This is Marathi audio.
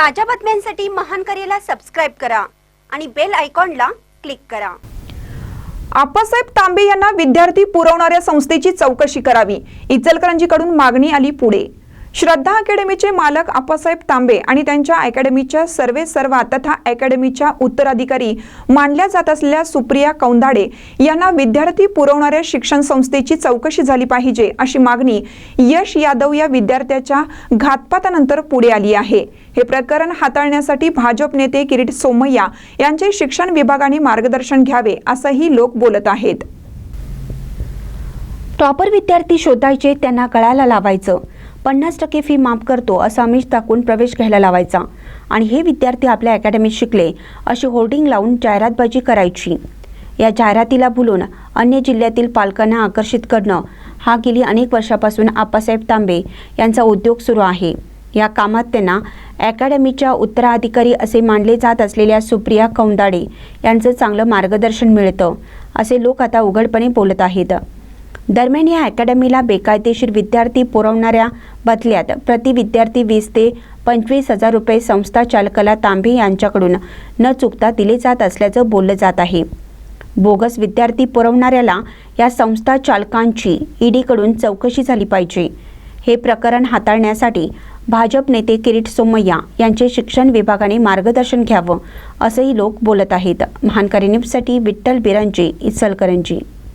ताज्या बातम्यांसाठी महान करेला सबस्क्राईब करा आणि बेल आयकॉनला क्लिक करा. आप्पासाहेब तांबे यांना विद्यार्थी पुरवणाऱ्या संस्थेची चौकशी करावी. इचलकरंजीकडून मागणी आली पुढे. श्रद्धा अकॅडमीचे मालक आप्पासाहेब तांबे आणि त्यांच्या अकॅडमीच्या सर्वे सर्वा तथा अकॅडमीच्या उत्तराधिकारी मानल्या जात असलेल्या सुप्रिया कौंदाडे यांना विद्यार्थी पुरवणाऱ्या शिक्षण संस्थेची चौकशी झाली पाहिजे अशी मागणी यश यादव या विद्यार्थ्याच्या घातपातानंतर पुढे आली आहे. हे प्रकरण हाताळण्यासाठी भाजप नेते किरीट सोमय्या यांचे शिक्षण विभागाने मार्गदर्शन घ्यावे असंही लोक बोलत आहेत. टॉपर विद्यार्थी शोधायचे त्यांना कळायला लावायचं. पन्नास टक्के फी माफ करतो असं आमिष दाखवून प्रवेश घ्यायला लावायचा. आणि हे विद्यार्थी आपल्या अकॅडमीत शिकले अशी होर्डिंग लावून जाहिरातबाजी करायची. या जाहिरातीला भुलून अन्य जिल्ह्यातील पालकांना आकर्षित करणं हा गेली अनेक वर्षापासून आप्पासाहेब तांबे यांचा उद्योग सुरू आहे. या कामात त्यांना अकॅडमीच्या उत्तराधिकारी असे मानले जात असलेल्या सुप्रिया कौंदाडे यांचं चांगलं मार्गदर्शन मिळतं असे लोक आता उघडपणे बोलत आहेत. दरम्यान या अकॅडमीला बेकायदेशीर विद्यार्थी पुरवणाऱ्या बदल्यात प्रति विद्यार्थी वीस ते पंचवीस हजार रुपये संस्था चालकाला तांबे यांच्याकडून न चुकता दिले जात असल्याचं बोललं जात आहे. बोगस विद्यार्थी पुरवणाऱ्याला या संस्था चालकांची ईडीकडून चौकशी झाली पाहिजे. हे प्रकरण हाताळण्यासाठी भाजप नेते किरीट सोमय्या यांचे शिक्षण विभागाने मार्गदर्शन घ्यावं असंही लोक बोलत आहेत. महानकारी न्यूजसाठी विठ्ठल बिरांजे इचलकरंजी.